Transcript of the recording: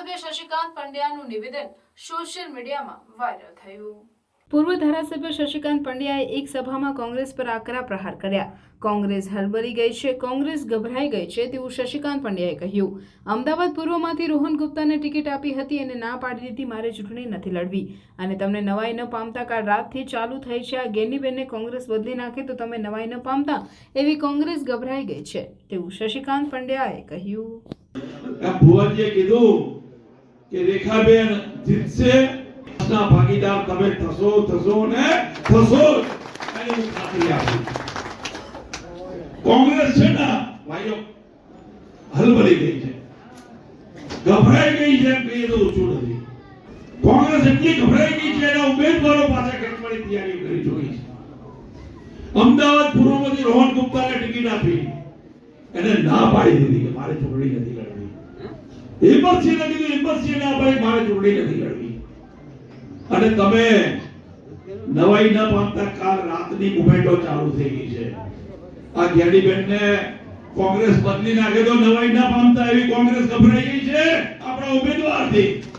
ધારાસભ્ય શશિકાંત પંડ્યાનું નિવેદન સોશિયલ મીડિયામાં વાયરલ થયું. પૂર્વ ધારાસભ્ય શશિકાંત પંડ્યાએ એક સભામાં કોંગ્રેસ પર આકરા પ્રહાર કર્યા. કોંગ્રેસ હલબલી ગઈ છે કોંગ્રેસ ગભરાઈ ગઈ છે તેવું શશિકાંત પંડ્યાએ કહ્યું. અમદાવાદ પૂર્વમાંથી રોહન ગુપ્તાને ટિકિટ આપી હતી અને ના પાડી દીધી મારે ચૂંટણી નથી લડવી. અને તમને નવાઈ ન પામતા કાલ રાતથી ચાલુ થઈ છે આ ગેનીબેનને કોંગ્રેસ બદલી નાખે તો તમે નવાઈ ન પામતા એવી કોંગ્રેસ ગભરાઈ ગઈ છે તેવું શશિકાંત પંડ્યાએ કહ્યું. આ ભુવનજીએ કીધું કે રેખાબેન જીતશે. ના ભાગીદાર તમે થશો થશો ને થશો એની હું ખાતરી આપું કોંગ્રેસ છે ને, ભાઈઓ, હલબલી ગઈ છે. ગભરાઈ ગઈ છે એમ કહીએ તો ઓછું નથી. કોંગ્રેસ એટલી ગભરાઈ ગઈ છે એના ઉમેદવારો પાસે ખેંચવાની તૈયારી કરી જોઈ છે. અમદાવાદ પૂર્વમાંથી રોહન ગુપ્તાને ટિકિટ આપી. એને ના પાડી દીધી કે મારે ચૂંટણી નથી લડવી. હિંમતસિંહને કીધું હિંમતસિંહ ના પાડી મારે ચૂંટણી નથી લડવી. અને તમે નવાઈ ન પામતા કાલ રાતની મુમેન્ટો ચાલુ થઈ ગઈ છે. આ જ્ઞાનીબેનને કોંગ્રેસ બદલી નાખે તો નવાઈ ના પામતા એવી કોંગ્રેસ ગભરાઈ ગઈ છે આપણા ઉમેદવારથી.